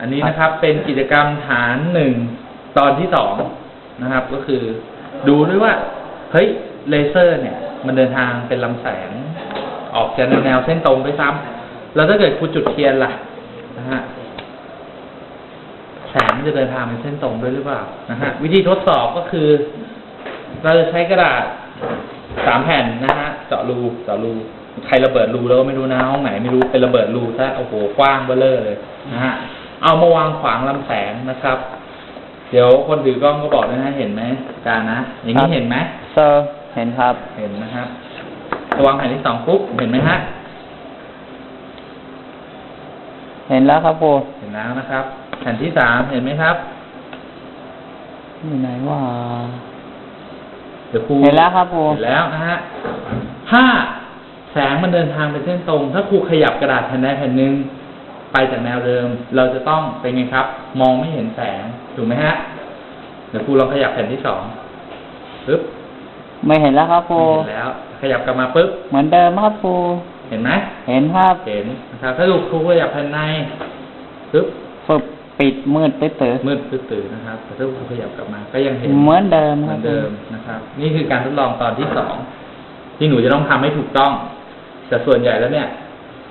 อันนี้นะครับเป็นกิจกรรมฐานหนึ่งตอนที่สองนะครับ ก็คือ ดูด้วยว่า เฮ้ยเลเซอร์เนี่ย มันเดินทางเป็นลำแสง ออกจากแนวเส้นตรงด้วยซ้ำแล้วถ้าเกิดคุณจุดเทียนล่ะนะฮะแสงมันจะเดินทางเป็นเส้นตรงด้วยหรือเปล่านะฮะวิธีทดสอบก็คือ เราจะใช้กระดาษสามแผ่นนะฮะเจาะรูเจาะรูใครระเบิดรูแล้วก็ไม่รู้นะห้องไหนไม่รู้เป็นระเบิดรูซะโอ้โหกว้างเบ้อเร่อเลยนะฮะ เอามาวางขวางลำแสงนะครับ เดี๋ยวคนถือกล้องก็บอกด้วยนะเห็นไหมการนะ อย่างนี้ครับเห็นไหมเซอร์เห็นครับ เห็นนะครับวางแผ่นที่สองปุ๊บเห็นไหมฮะ เห็นแล้วครับครูเห็นแล้วนะครับ แผ่นที่สามเห็นไหมครับอยู่ไหนว่าเดี๋ยวครูเห็นแล้วครับครูเห็นแล้วนะฮะถ้าแสงมันเดินทางเป็นเส้นตรง ถ้าครูขยับกระดาษแผ่นใดแผ่นหนึ่ง ไปจากแนวเดิม เราจะต้องเป็นไงครับ มองไม่เห็นแสง ถูกไหมฮะ เดี๋ยวครูลองขยับแผ่นที่สองปึ๊บ ไม่เห็นแล้วครับครูเห็นแล้ว ขยับกลับมาปึ๊บ เหมือนเดิมครับครู เห็นไหม เห็นครับ เห็นนะครับ ถ้าดูครูขยับแผ่นในปึ๊บฝึกปิดมืดไปเต๋อมืดตื่นๆนะครับแต่ถ้าครูขยับกลับมา ก็ยังเห็น เหมือนเดิมเหคมืรัอบนเดิมนะครับ นี่คือการทดลองตอนที่สองที่หนูจะต้องทำให้ถูกต้อง แต่ส่วนใหญ่แล้วเนี่ย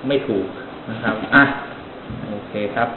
ไม่ถูกนะครับ อะ โอเคครับ